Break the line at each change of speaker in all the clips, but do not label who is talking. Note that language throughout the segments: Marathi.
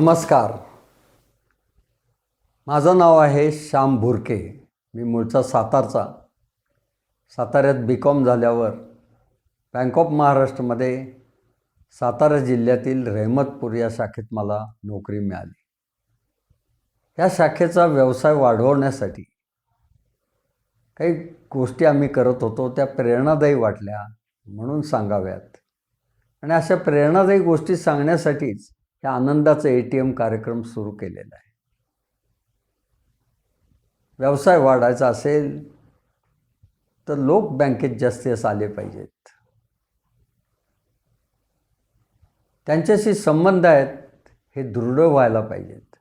नमस्कार. माझं नाव आहे श्याम भुरके. मी मूळचा सातारचा. साताऱ्यात बी कॉम झाल्यावर बँक ऑफ महाराष्ट्रमध्ये सातारा जिल्ह्यातील रहमतपूर या शाखेत मला नोकरी मिळाली. या शाखेचा व्यवसाय वाढवण्यासाठी काही गोष्टी आम्ही करत होतो त्या प्रेरणादायी वाटल्या म्हणून सांगाव्यात. आणि अशा प्रेरणादायी गोष्टी सांगण्यासाठीच ह्या आनंदाचं ए टी एम कार्यक्रम सुरू केलेला आहे. व्यवसाय वाढायचा असेल तर लोक बँकेत जास्तीस आले पाहिजेत. त्यांच्याशी संबंध आहेत हे दृढ व्हायला पाहिजेत.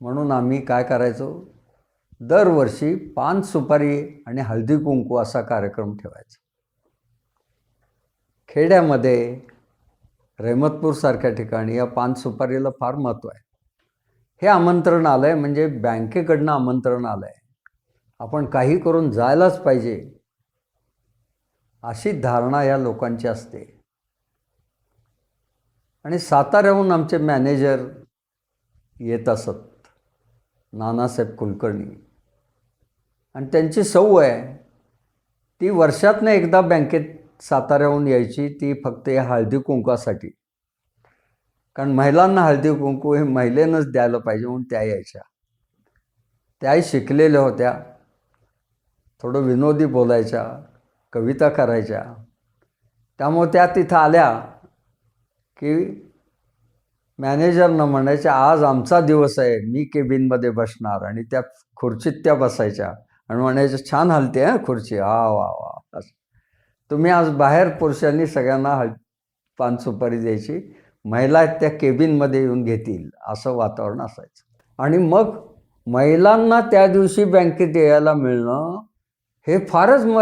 म्हणून आम्ही काय करायचो? दरवर्षी पान सुपारी आणि हळदी कुंकू असा कार्यक्रम ठेवायचा. खेड्यामध्ये रहमतपूरसारख्या ठिकाणी या पान सुपारीला फार महत्त्व आहे. हे आमंत्रण आलं आहे म्हणजे बँकेकडनं आमंत्रण आलं आहे आपण काही करून जायलाच पाहिजे अशी धारणा या लोकांची असते. आणि साताऱ्याहून आमचे मॅनेजर येत असत नानासाहेब कुलकर्णी. आणि त्यांची सवय आहे ती वर्षातनं एकदा बँकेत साताऱ्याहून यायची ती फक्त या हळदी कुंकासाठी कारण महिलांना हळदी कुंकू हे महिलेनंच द्यायला पाहिजे म्हणून त्या यायच्या. त्याही शिकलेल्या होत्या. थोडं विनोदी बोलायच्या कविता करायच्या. त्यामुळे त्या तिथं आल्या की मॅनेजरनं म्हणायच्या आज आमचा दिवस आहे. मी केबिनमध्ये बसणार आणि त्या खुर्चीत त्या बसायच्या. आणि म्हणायच्या छान हलते हां खुर्ची. आ वा वा. असं. तुम्ही आज बाहेर पुरुषांनी सगळ्यांना हळ पान सुपारी द्यायची. महिला त्या केबिनमध्ये येऊन घेतील असं वातावरण असायचं. आणि मग महिलांना त्या दिवशी बँकेत यायला मिळणं हे फारच म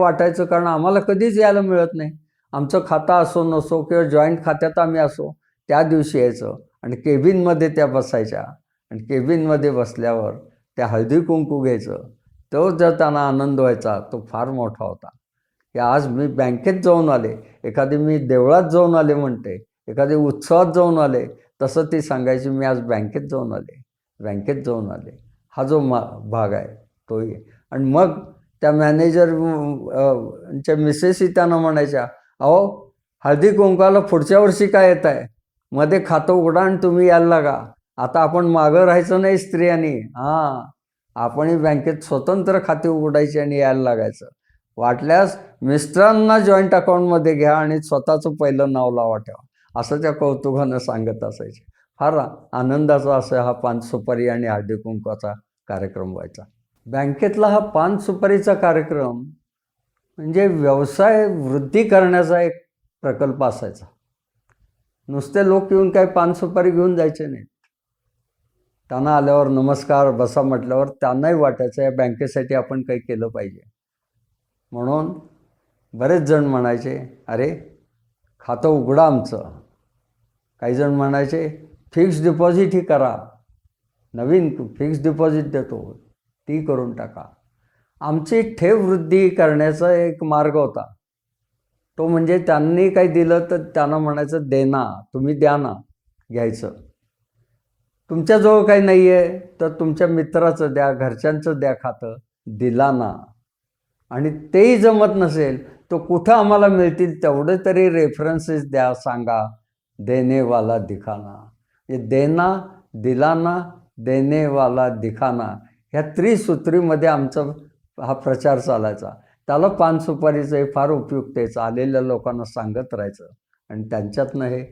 वाटायचं कारण आम्हाला कधीच यायला मिळत नाही. आमचं खातं असो नसो किंवा जॉईंट खात्यात आम्ही असो त्या दिवशी यायचं आणि केबिनमध्ये त्या बसायच्या. आणि केबिनमध्ये बसल्यावर त्या हळदी कुंकू घ्यायचं. तो जर त्यांना आनंद व्हायचा तो फार मोठा होता. की आज मी बँकेत जाऊन आले एखादी मी देवळात जाऊन आले म्हणते एखादी उत्सवात जाऊन आले तसं ती सांगायची मी आज बँकेत जाऊन आले बँकेत जाऊन आले. हा जो मा भाग आहे तोही आणि मग त्या मॅनेजर च्या मिसेसही त्यांना म्हणायच्या अहो हळदी कुंकाला पुढच्या वर्षी काय येत आहे? मध्ये खातं उघडा आणि तुम्ही यायला लागा. आता आपण मागं राहायचं नाही स्त्रियांनी. हां आपणही बँकेत स्वतंत्र खाते उघडायची आणि यायला लागायचं. वाटल्यास मिस्टरांना जॉईंट अकाउंटमध्ये घ्या आणि स्वतःचं पहिलं नाव लावा ठेवा. असं त्या कौतुकानं सांगत असायचे. फार आनंदाचा असा हा पान सुपारी आणि हळदी कुंकवाचा कार्यक्रम व्हायचा. बँकेतला हा पान सुपारीचा कार्यक्रम म्हणजे व्यवसाय वृद्धी करण्याचा एक प्रकल्प असायचा. नुसते लोक येऊन काही पान सुपारी घेऊन जायचे नाहीत. त्यांना आल्यावर नमस्कार बसा म्हटल्यावर त्यांनाही वाटायचं या बँकेसाठी आपण काही केलं पाहिजे. म्हणून बरेच जण म्हणायचे अरे खातं उघडा आमचं. काही जण म्हणायचे फिक्स डिपॉझिटही करा. नवीन फिक्स डिपॉझिट देतो. ती करून टाका. आमची ठेव वृद्धी करण्याचा एक मार्ग होता. तो म्हणजे त्यांनी काही दिलं तर त्यांना म्हणायचं देना तुम्ही द्या ना घ्यायचं. तुमच्याजवळ काही नाही आहे तर तुमच्या मित्राचं द्या घरच्यांचं द्या खातं दिला ना. आणि तेही जमत नसेल तो कुठं आम्हाला मिळतील तेवढे तरी रेफरन्सेस द्या सांगा. देनेवाला दिखाना. हे देना दिलाना देनेवाला दिखाना. ह्या त्रिसूत्रीमध्ये आमचा हा प्रचार चालायचा. त्याला पान सुपारीचं हे फार उपयुक्त आहे. आलेल्या लोकांना सांगत राहायचं आणि त्यांच्यातनं हे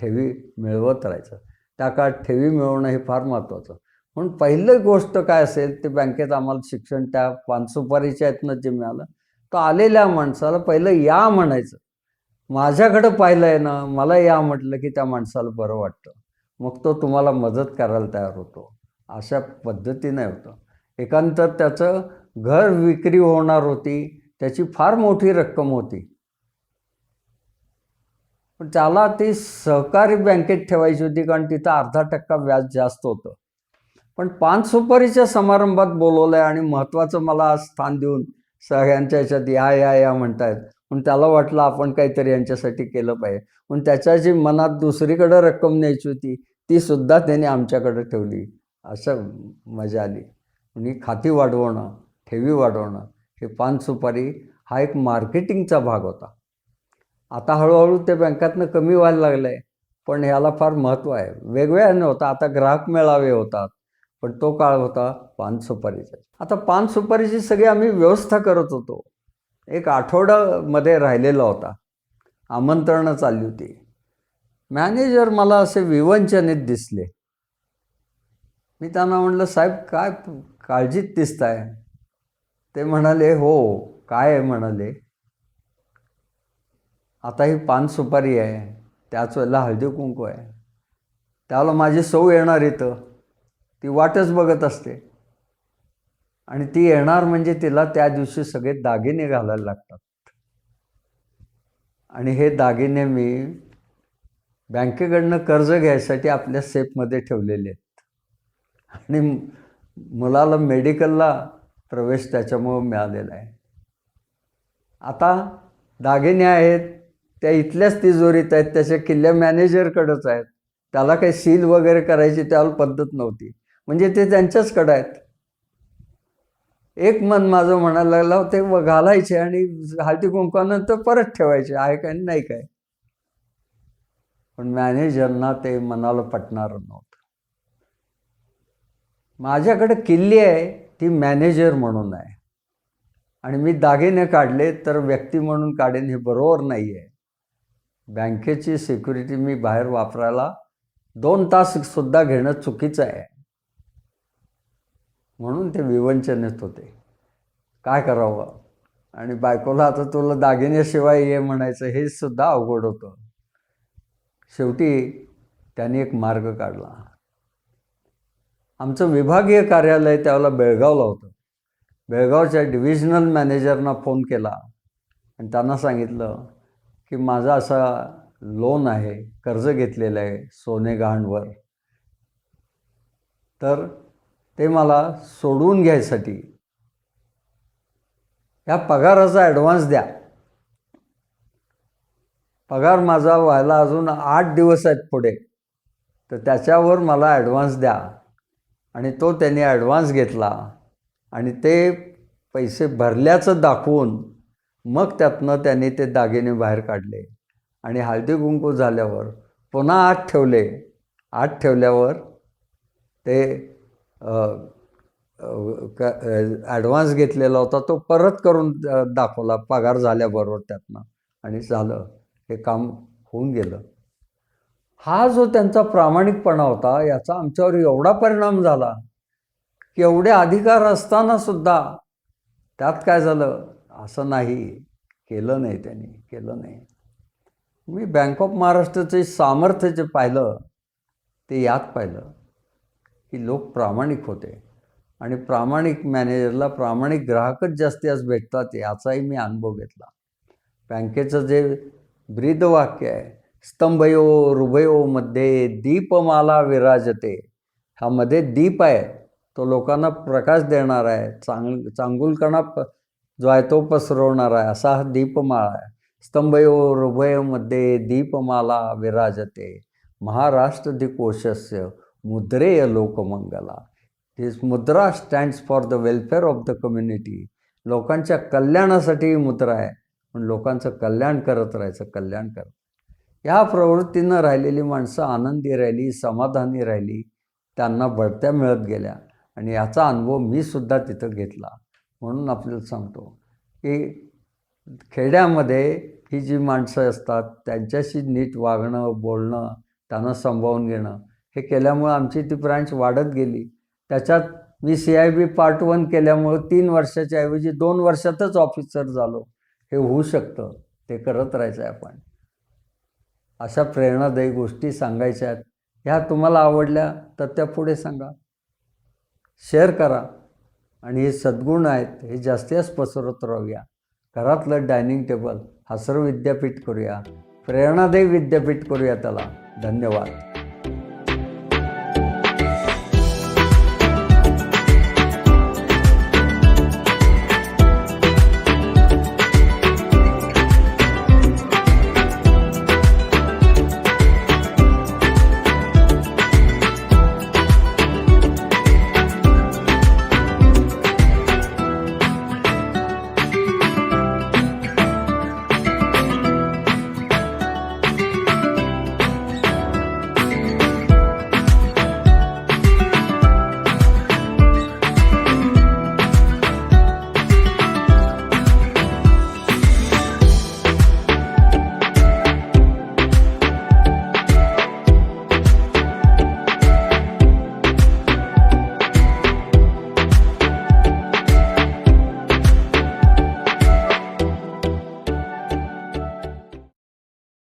ठेवी मिळवत राहायचं. त्या काळात ठेवी मिळवणं हे फार महत्त्वाचं. म्हणून पहिलं गोष्ट काय असेल ते बँकेत आम्हाला शिक्षण त्या पानसुपारीच्या यातनं जे मिळालं तर आलेल्या माणसाला पहिलं या म्हणायचं. माझ्याकडं पाहिलं आहे ना मला या म्हटलं की त्या माणसाला बरं वाटतं. मग तो तुम्हाला मदत करायला तयार होतो. अशा पद्धतीने होतं. एकांतर त्याचं घर विक्री होणार होती त्याची फार मोठी रक्कम होती. पण त्याला ती सहकारी बँकेत ठेवायची होती कारण तिथं अर्धा टक्का व्याज जास्त होतं. पण पान सुपारीच्या समारंभात बोलवलं आहे आणि महत्त्वाचं मला आज स्थान देऊन सगळ्यांच्या ह्याच्यात या या या म्हणतायत. पण त्याला वाटलं आपण काहीतरी यांच्यासाठी केलं पाहिजे. पण त्याच्या जी मनात दुसरीकडं रक्कम न्यायची होती ती सुद्धा त्याने आमच्याकडे ठेवली. असं मजा आली. म्हणजे खाती वाढवणं ठेवी वाढवणं हे पान सुपारी हा एक मार्केटिंगचा भाग होता. आता हळूहळू ते बँकातनं कमी व्हायला लागलं आहे पण ह्याला फार महत्त्व आहे. वेगवेगळ्याने होतं. आता ग्राहक मेळावे होतात. पण तो काळ होता पान सुपारीचा आता पान सुपारीची सगळी आम्ही व्यवस्था करत होतो. एक आठवड्यामध्ये राहिलेला होता. आमंत्रणं चालली होती. मॅनेजर मला असे विवंचनित दिसले. मी त्यांना म्हणलं साहेब काय काळजीत दिसताय? ते म्हणाले हो काय आहे? म्हणाले आता ही पान सुपारी आहे. त्याच वेळेला हळदी कुंकू आहे. त्याला माझी सौ येणार इथं. ती वाटच बघत असते. आणि ती येणार म्हणजे तिला त्या दिवशी सगळे दागिने घालायला लागतात. आणि हे दागिने मी बँकेकडनं कर्ज घ्यायसाठी आपल्या सेफमध्ये ठेवलेले आहेत. आणि मुलाला मेडिकलला प्रवेश त्याच्यामुळं मिळालेला आहे. आता दागिने आहेत त्या इथल्याच तिजोरीत आहेत त्याच्या किल्ल्या मॅनेजरकडंच आहेत. त्याला काही सील वगैरे करायची त्याला पद्धत नव्हती. म्हणजे ते त्यांच्याचकडं आहेत. एक मन माझं म्हणायला लागलं ते घालायचे आणि हळदी कुंकवानंतर परत ठेवायचे आहे काय नाही काय. पण मॅनेजरना ते मनाला पटणार नव्हतं. माझ्याकडे किल्ली आहे ती मॅनेजर म्हणून आहे. आणि मी दागिने काढले तर व्यक्ती म्हणून काढेन हे बरोबर नाही आहे बँकेची सिक्युरिटी मी बाहेर वापरायला दोन तास सुद्धा घेणं चुकीचं आहे. म्हणून ते विवंचनित होते. काय करावं? आणि बायकोला आता तुला दागिन्याशिवाय ये म्हणायचं हे सुद्धा अवघड होतं. शेवटी त्यांनी एक मार्ग काढला. आमचं विभागीय कार्यालय त्यावेळेला बेळगावला होतं. बेळगावच्या डिव्हिजनल मॅनेजरना फोन केला आणि त्यांना सांगितलं की माझा असा लोन आहे कर्ज घेतलेलं आहे सोने गहाणवर. तर ते मला सोडवून घ्यायसाठी. ह्या पगाराचा ॲडव्हान्स द्या. पगार माझा व्हायला अजून आठ दिवस आहेत पुढे. तर त्याच्यावर मला ॲडव्हान्स द्या. आणि तो त्यांनी ॲडव्हान्स घेतला. आणि ते पैसे भरल्याचं दाखवून मग त्यातनं त्यांनी ते दागिने बाहेर काढले. आणि हळदी कुंकू झाल्यावर पुन्हा आत ठेवले. आत ठेवल्यावर ते ॲडव्हान्स घेतलेला होता तो परत करून दाखवला पगार झाल्याबरोबर त्यातनं. आणि झालं हे काम होऊन गेलं. हा जो त्यांचा प्रामाणिकपणा होता याचा आमच्यावर एवढा परिणाम झाला की एवढे अधिकार असताना सुद्धा त्यात काय झालं असं नाही केलं नाही त्यांनी केलं नाही. मी बँक ऑफ महाराष्ट्राचे सामर्थ्य जे पाहिलं ते यात पाहिलं. की लोक प्रामाणिक होते. आणि प्रामाणिक मॅनेजरला प्रामाणिक ग्राहकच जास्ती आज भेटतात याचाही मी अनुभव घेतला. बँकेचं जे ब्रीदवाक्य आहे स्तंभयो रुभयो मध्ये दीपमाला विराजते. हा मध्ये दीप आहे तो लोकांना प्रकाश देणार आहे चांग चांगुलकणा प जो आहे तो पसरवणार आहे असा हा दीपमाळा आहे. स्तंभयो रुभयोमध्ये दीपमाला विराजते. महाराष्ट्र दिकोशस्य मुद्रेय लोकमंगला. दिस मुद्रा stands for the welfare of the community लोकांच्या कल्याणासाठी ही मुद्रा आहे. पण लोकांचं कल्याण करत राहायचं कल्याण करत. या प्रवृत्तीनं राहिलेली माणसं आनंदी राहिली समाधानी राहिली त्यांना बढत्या मिळत गेल्या. आणि याचा अनुभव मी सुद्धा तिथं घेतला. म्हणून आपल्याला सांगतो की खेड्यामध्ये ही जी माणसं असतात त्यांच्याशी नीट वागणं बोलणं त्यांना सांभाळून घेणं हे केल्यामुळं आमची ती ब्रांच वाढत गेली. त्याच्यात मी C I B part one केल्यामुळं तीन वर्षाच्या ऐवजी दोन वर्षातच ऑफिसर झालो. हे होऊ शकतं. ते करत राहायचं आहे आपण. अशा प्रेरणादायी गोष्टी सांगायच्या आहेत. ह्या तुम्हाला आवडल्या तर त्या पुढे सांगा. शेअर करा. आणि हे सद्गुण आहेत हे जास्तीच पसरत राहूया. घरातलं डायनिंग टेबल हा सर्व विद्यापीठ करूया. प्रेरणादायी विद्यापीठ करूया त्याला. धन्यवाद.